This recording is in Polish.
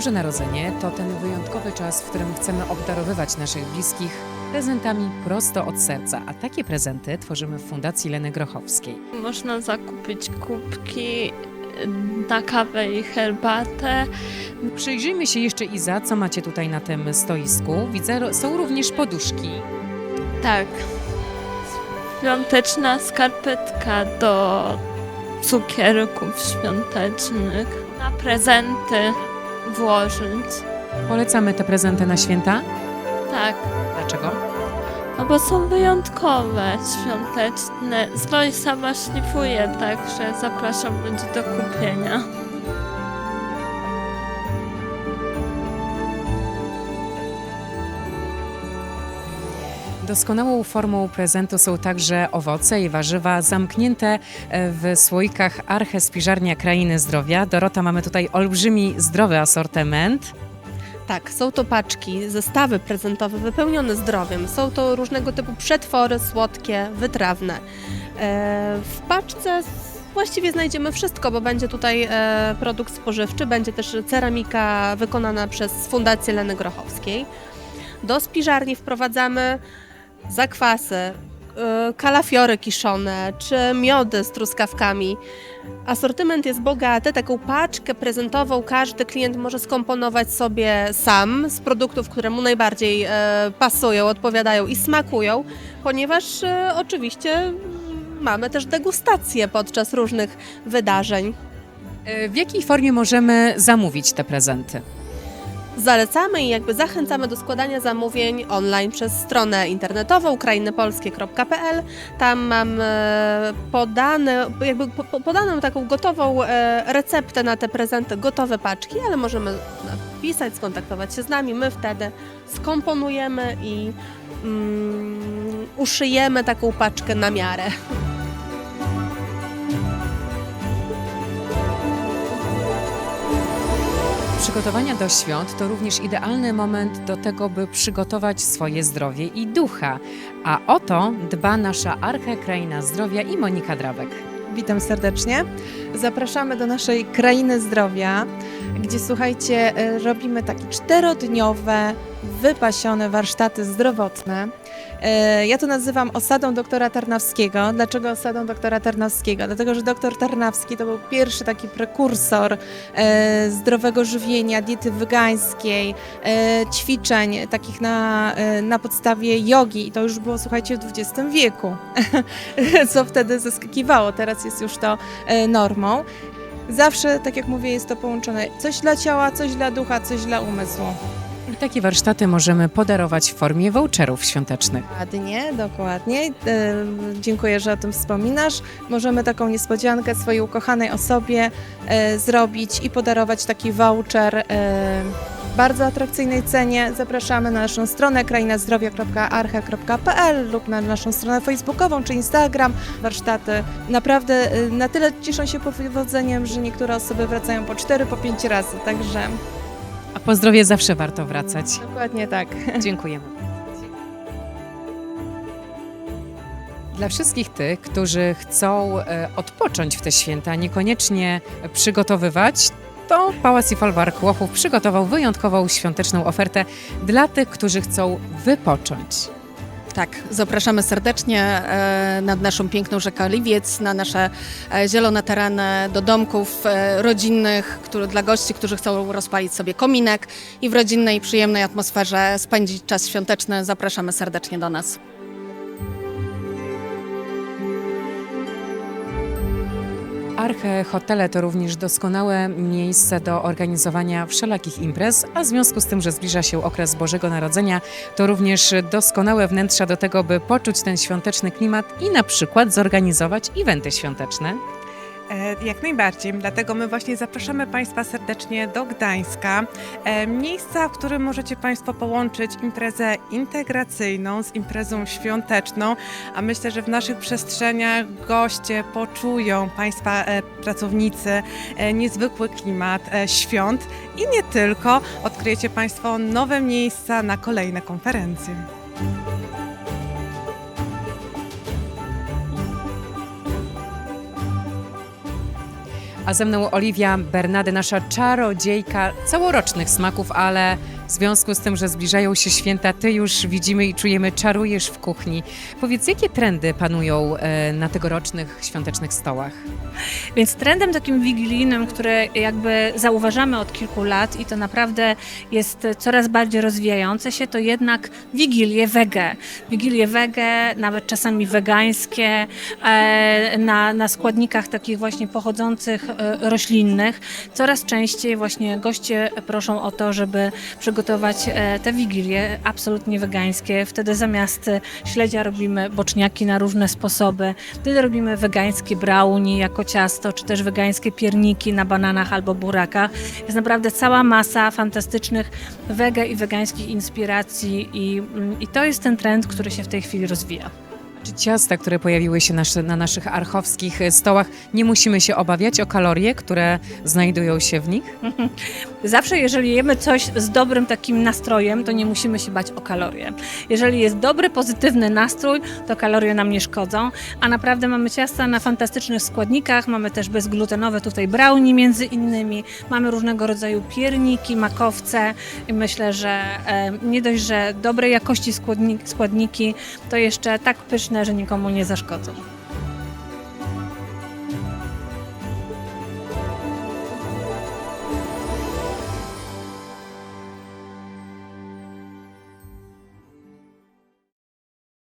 Boże Narodzenie to ten wyjątkowy czas, w którym chcemy obdarowywać naszych bliskich prezentami prosto od serca, a takie prezenty tworzymy w Fundacji Leny Grochowskiej. Można zakupić kubki na kawę i herbatę. Przyjrzyjmy się jeszcze Iza, co macie tutaj na tym stoisku. Widzę, są również poduszki. Tak. Świąteczna skarpetka do cukierków świątecznych. Na prezenty włożyć. Polecamy te prezenty na święta. Tak. Dlaczego? No bo są wyjątkowe, świąteczne. Stroj sama szlifuję, także zapraszam ludzi do kupienia. Doskonałą formą prezentu są także owoce i warzywa zamknięte e, w słoikach Arche Spiżarnia Krainy Zdrowia. Dorota, mamy tutaj olbrzymi, zdrowy asortyment. Tak, są to paczki, zestawy prezentowe wypełnione zdrowiem. Są to różnego typu przetwory słodkie, wytrawne. E, W paczce właściwie znajdziemy wszystko, bo będzie tutaj e, produkt spożywczy, będzie też ceramika wykonana przez Fundację Leny Grochowskiej. Do spiżarni wprowadzamy zakwasy, e, kalafiory kiszone czy miody z truskawkami. Asortyment jest bogaty, taką paczkę prezentową każdy klient może skomponować sobie sam z produktów, które mu najbardziej e, pasują, odpowiadają i smakują, ponieważ e, oczywiście mamy też degustacje podczas różnych wydarzeń. W jakiej formie możemy zamówić te prezenty? Zalecamy i jakby zachęcamy do składania zamówień online przez stronę internetową krainepolskie.pl. Tam mam e, podane, jakby po- po- podaną taką gotową e, receptę na te prezenty, gotowe paczki, ale możemy napisać, skontaktować się z nami. My wtedy skomponujemy i mm, uszyjemy taką paczkę na miarę. Przygotowania do świąt to również idealny moment do tego, by przygotować swoje zdrowie i ducha. A o to dba nasza Arche Kraina Zdrowia i Monika Drabek. Witam serdecznie. Zapraszamy do naszej krainy zdrowia, gdzie słuchajcie, e, robimy takie czterodniowe, wypasione warsztaty zdrowotne. E, Ja to nazywam osadą doktora Tarnawskiego. Dlaczego osadą doktora Tarnawskiego? Dlatego, że doktor Tarnawski to był pierwszy taki prekursor e, zdrowego żywienia, diety wegańskiej, e, ćwiczeń takich na, na podstawie jogi. I to już było, słuchajcie, w XX wieku, co wtedy zaskakiwało. Teraz jest już to normą. Zawsze, tak jak mówię, jest to połączone coś dla ciała, coś dla ducha, coś dla umysłu. Takie warsztaty możemy podarować w formie voucherów świątecznych. Dokładnie, dokładnie. E, dziękuję, że o tym wspominasz. Możemy taką niespodziankę swojej ukochanej osobie e, zrobić i podarować taki voucher e, w bardzo atrakcyjnej cenie. Zapraszamy na naszą stronę krainazdrowia.arche.pl lub na naszą stronę facebookową czy Instagram. Warsztaty naprawdę e, na tyle cieszą się powodzeniem, że niektóre osoby wracają po 4, po 5 razy. Także A po zdrowie zawsze warto wracać. dokładnie tak. Dziękujemy. Dla wszystkich tych, którzy chcą e, odpocząć w te święta, niekoniecznie przygotowywać, to Pałac i Folwark Łochów przygotował wyjątkową świąteczną ofertę dla tych, którzy chcą wypocząć. Tak, zapraszamy serdecznie e, nad naszą piękną rzekę Liwiec, na nasze e, zielone tereny, do domków e, rodzinnych, które, dla gości, którzy chcą rozpalić sobie kominek i w rodzinnej, przyjemnej atmosferze spędzić czas świąteczny. Zapraszamy serdecznie do nas. Arche Hotele to również doskonałe miejsce do organizowania wszelakich imprez, a w związku z tym, że zbliża się okres Bożego Narodzenia, to również doskonałe wnętrza do tego, by poczuć ten świąteczny klimat i na przykład zorganizować eventy świąteczne. E, Jak najbardziej, dlatego my właśnie zapraszamy Państwa serdecznie do Gdańska, e, miejsca, w którym możecie Państwo połączyć imprezę integracyjną z imprezą świąteczną, a myślę, że w naszych przestrzeniach goście poczują Państwa e, pracownicy niezwykły klimat świąt. I nie tylko, odkryjecie Państwo nowe miejsca na kolejne konferencje. A ze mną Oliwia Bernady, nasza czarodziejka całorocznych smaków, ale w związku z tym, że zbliżają się święta, ty już widzimy i czujemy, czarujesz w kuchni. Powiedz, jakie trendy panują e, na tegorocznych świątecznych stołach? Więc trendem takim wigilijnym, który jakby zauważamy od kilku lat i to naprawdę jest coraz bardziej rozwijające się, to jednak wigilie wege. Wigilie wege, nawet czasami wegańskie, e, na, na składnikach takich właśnie pochodzących e, roślinnych. Coraz częściej właśnie goście proszą o to, żeby przygotować e, te wigilie absolutnie wegańskie. Wtedy zamiast śledzia robimy boczniaki na różne sposoby. Wtedy robimy wegańskie brownie jako ciasto, czy też wegańskie pierniki na bananach albo burakach. Jest naprawdę cała masa fantastycznych wege i wegańskich inspiracji i, mm, i to jest ten trend, który się w tej chwili rozwija. Czy ciasta, które pojawiły się nasze, na naszych archowskich stołach, nie musimy się obawiać o kalorie, które znajdują się w nich? Zawsze, jeżeli jemy coś z dobrym takim nastrojem, to nie musimy się bać o kalorie. Jeżeli jest dobry, pozytywny nastrój, to kalorie nam nie szkodzą, a naprawdę mamy ciasta na fantastycznych składnikach, mamy też bezglutenowe tutaj brownie między innymi, mamy różnego rodzaju pierniki, makowce i myślę, że nie dość, że dobrej jakości składniki, składniki, to jeszcze tak pyszne, że nikomu nie zaszkodzą.